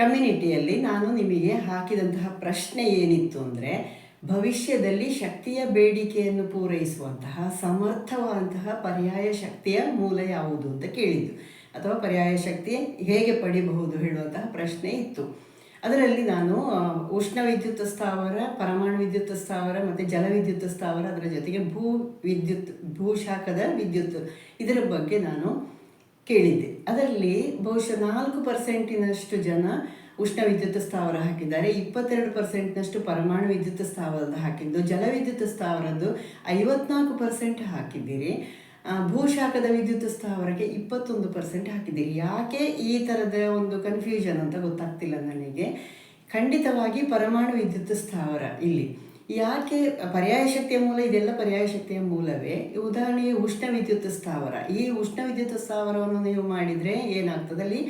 ಕಮ್ಯುನಿಟಿಯಲ್ಲಿ ನಾನು ನಿಮಗೆ ಹಾಕಿದಂತಹ ಪ್ರಶ್ನೆ ಏನಿತ್ತು ಅಂದರೆ, ಭವಿಷ್ಯದಲ್ಲಿ ಶಕ್ತಿಯ ಬೇಡಿಕೆಯನ್ನು ಪೂರೈಸುವಂತಹ ಸಮರ್ಥವಾದಂತಹ ಪರ್ಯಾಯ ಶಕ್ತಿಯ ಮೂಲ ಯಾವುದು ಅಂತ ಕೇಳಿದ್ದು. ಅಥವಾ ಪರ್ಯಾಯ ಶಕ್ತಿ ಹೇಗೆ ಪಡಿಬಹುದು ಹೇಳುವಂತಹ ಪ್ರಶ್ನೆ ಇತ್ತು. ಅದರಲ್ಲಿ ನಾನು ಉಷ್ಣ ವಿದ್ಯುತ್ ಸ್ಥಾವರ, ಪರಮಾಣು ವಿದ್ಯುತ್ ಸ್ಥಾವರ ಮತ್ತು ಜಲವಿದ್ಯುತ್ ಸ್ಥಾವರ ಅದರ ಜೊತೆಗೆ ಭೂ ವಿದ್ಯುತ್ ಭೂಶಾಖದ ವಿದ್ಯುತ್ ಇದರ ಬಗ್ಗೆ ನಾನು ಕೇಳಿದ್ದೆ. ಅದರಲ್ಲಿ ಬಹುಶಃ ನಾಲ್ಕು ಪರ್ಸೆಂಟಿನಷ್ಟು ಜನ ಉಷ್ಣ ವಿದ್ಯುತ್ ಸ್ಥಾವರ ಹಾಕಿದ್ದಾರೆ. ಇಪ್ಪತ್ತೆರಡು ಪರ್ಸೆಂಟ್ನಷ್ಟು ಪರಮಾಣು ವಿದ್ಯುತ್ ಸ್ಥಾವರದ ಹಾಕಿದ್ದು ಜಲವಿದ್ಯುತ್ ಸ್ಥಾವರದ್ದು ಐವತ್ನಾಲ್ಕು ಪರ್ಸೆಂಟ್ ಹಾಕಿದ್ದೀರಿ. ಭೂಶಾಖದ ವಿದ್ಯುತ್ ಸ್ಥಾವರಕ್ಕೆ ಇಪ್ಪತ್ತೊಂದು ಪರ್ಸೆಂಟ್ ಹಾಕಿದ್ದೀರಿ. ಯಾಕೆ ಈ ಥರದ ಒಂದು ಕನ್ಫ್ಯೂಷನ್ ಅಂತ ಗೊತ್ತಾಗ್ತಿಲ್ಲ ನನಗೆ. ಖಂಡಿತವಾಗಿ ಪರಮಾಣು ವಿದ್ಯುತ್ ಸ್ಥಾವರ ಇಲ್ಲಿ. ಯಾಕೆ ಪರ್ಯಾಯ ಶಕ್ತಿಯ ಮೂಲ, ಇದೆಲ್ಲ ಪರ್ಯಾಯ ಶಕ್ತಿಯ ಮೂಲವೇ? ಉದಾಹರಣೆಗೆ ಉಷ್ಣ ವಿದ್ಯುತ್ ಸ್ಥಾವರ. ಈ ಉಷ್ಣ ವಿದ್ಯುತ್ ಸ್ಥಾವರವನ್ನು ನೀವು ಮಾಡಿದರೆ ಏನಾಗ್ತದೆ? ಅಲ್ಲಿ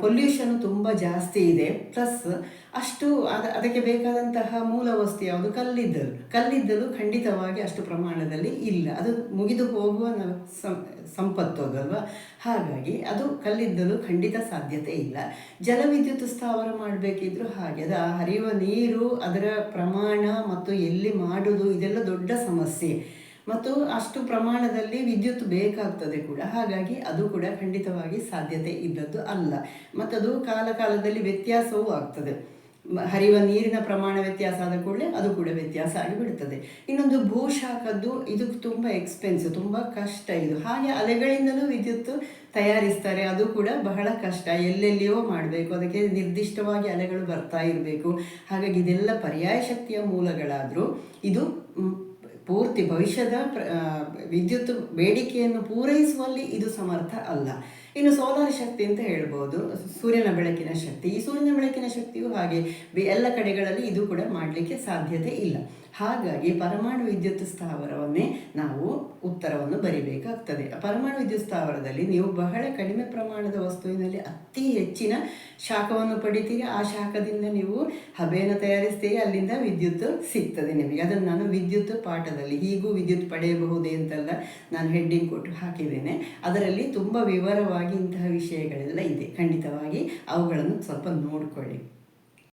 ಪೊಲ್ಯೂಷನ್ ತುಂಬ ಜಾಸ್ತಿ ಇದೆ. ಪ್ಲಸ್ ಅಷ್ಟು ಅದ, ಅದಕ್ಕೆ ಬೇಕಾದಂತಹ ಮೂಲ ವಸ್ತು ಯಾವುದು? ಕಲ್ಲಿದ್ದಲು. ಕಲ್ಲಿದ್ದಲು ಖಂಡಿತವಾಗಿ ಅಷ್ಟು ಪ್ರಮಾಣದಲ್ಲಿ ಇಲ್ಲ. ಅದು ಮುಗಿದು ಹೋಗುವ ಸಂಪತ್ತು ಅದಲ್ವಾ ಹಾಗಾಗಿ ಅದು ಕಲ್ಲಿದ್ದಲು ಖಂಡಿತ ಸಾಧ್ಯತೆ ಇಲ್ಲ. ಜಲವಿದ್ಯುತ್ ಸ್ಥಾವರ ಮಾಡಬೇಕಿದ್ರು ಹಾಗೆ, ಅದು ಹರಿಯುವ ನೀರು ಅದರ ಪ್ರಮಾಣ ಮತ್ತು ಎಲ್ಲಿ ಮಾಡುವುದು ಇದೆಲ್ಲ ದೊಡ್ಡ ಸಮಸ್ಯೆ. ಮತ್ತು ಅಷ್ಟು ಪ್ರಮಾಣದಲ್ಲಿ ವಿದ್ಯುತ್ ಬೇಕಾಗ್ತದೆ ಕೂಡ. ಹಾಗಾಗಿ ಅದು ಕೂಡ ಖಂಡಿತವಾಗಿ ಸಾಧ್ಯತೆ ಇದ್ದದ್ದು ಅಲ್ಲ. ಮತ್ತದು ಕಾಲ ಕಾಲದಲ್ಲಿ ವ್ಯತ್ಯಾಸವೂ ಆಗ್ತದೆ. ಹರಿಯುವ ನೀರಿನ ಪ್ರಮಾಣ ವ್ಯತ್ಯಾಸ ಆದ ಕೂಡಲೇ ಅದು ಕೂಡ ವ್ಯತ್ಯಾಸ ಆಗಿಬಿಡ್ತದೆ. ಇನ್ನೊಂದು ಭೂಶಾಖದ್ದು ಇದು ತುಂಬ ಎಕ್ಸ್ಪೆನ್ಸ್ ತುಂಬ ಕಷ್ಟ ಇದು. ಹಾಗೆ ಅಲೆಗಳಿಂದಲೂ ವಿದ್ಯುತ್ ತಯಾರಿಸ್ತಾರೆ, ಅದು ಕೂಡ ಬಹಳ ಕಷ್ಟ. ಎಲ್ಲೆಲ್ಲಿಯೋ ಮಾಡಬೇಕು, ಅದಕ್ಕೆ ನಿರ್ದಿಷ್ಟವಾಗಿ ಅಲೆಗಳು ಬರ್ತಾ ಇರಬೇಕು. ಹಾಗಾಗಿ ಇದೆಲ್ಲ ಪರ್ಯಾಯ ಶಕ್ತಿಯ ಮೂಲಗಳಾದರೂ ಇದು ಪೂರ್ತಿ ಭವಿಷ್ಯದ ಪ್ರ ವಿದ್ಯುತ್ ಬೇಡಿಕೆಯನ್ನು ಪೂರೈಸುವಲ್ಲಿ ಇದು ಸಮರ್ಥ ಅಲ್ಲ. ಇನ್ನು ಸೋಲಾರ್ ಶಕ್ತಿ ಅಂತ ಹೇಳ್ಬೋದು. ಸೂರ್ಯನ ಬೆಳಕಿನ ಶಕ್ತಿ. ಈ ಸೂರ್ಯನ ಬೆಳಕಿನ ಶಕ್ತಿಯು ಹಾಗೆ ಎಲ್ಲ ಕಡೆಗಳಲ್ಲಿ ಇದು ಕೂಡ ಮಾಡಲಿಕ್ಕೆ ಸಾಧ್ಯತೆ ಇಲ್ಲ. ಹಾಗಾಗಿ ಪರಮಾಣು ವಿದ್ಯುತ್ ಸ್ಥಾವರವನ್ನೇ ನಾವು ಉತ್ತರವನ್ನು ಬರಿಬೇಕಾಗ್ತದೆ. ಪರಮಾಣು ವಿದ್ಯುತ್ ಸ್ಥಾವರದಲ್ಲಿ ನೀವು ಬಹಳ ಕಡಿಮೆ ಪ್ರಮಾಣದ ವಸ್ತುವಿನಲ್ಲಿ ಅತಿ ಹೆಚ್ಚಿನ ಶಾಖವನ್ನು ಪಡಿತೀರಿ. ಆ ಶಾಖದಿಂದ ನೀವು ಹಬೆಯನ್ನು ತಯಾರಿಸ್ತೀರಿ. ಅಲ್ಲಿಂದ ವಿದ್ಯುತ್ ಸಿಗ್ತದೆ ನಿಮಗೆ. ಅದನ್ನು ನಾನು ವಿದ್ಯುತ್ ಪಾಠದಲ್ಲಿ ಹೀಗೂ ವಿದ್ಯುತ್ ಪಡೆಯಬಹುದೇ ಅಂತೆಲ್ಲ ನಾನು ಹೆಡ್ಡಿಂಗ್ ಕೊಟ್ಟು ಹಾಕಿದ್ದೇನೆ. ಅದರಲ್ಲಿ ತುಂಬ ವಿವರವಾಗಿ ಇಂತಹ ವಿಷಯಗಳೆಲ್ಲ ಇದೆ. ಖಂಡಿತವಾಗಿ ಅವುಗಳನ್ನು ಸ್ವಲ್ಪ ನೋಡಿಕೊಳ್ಳಿ.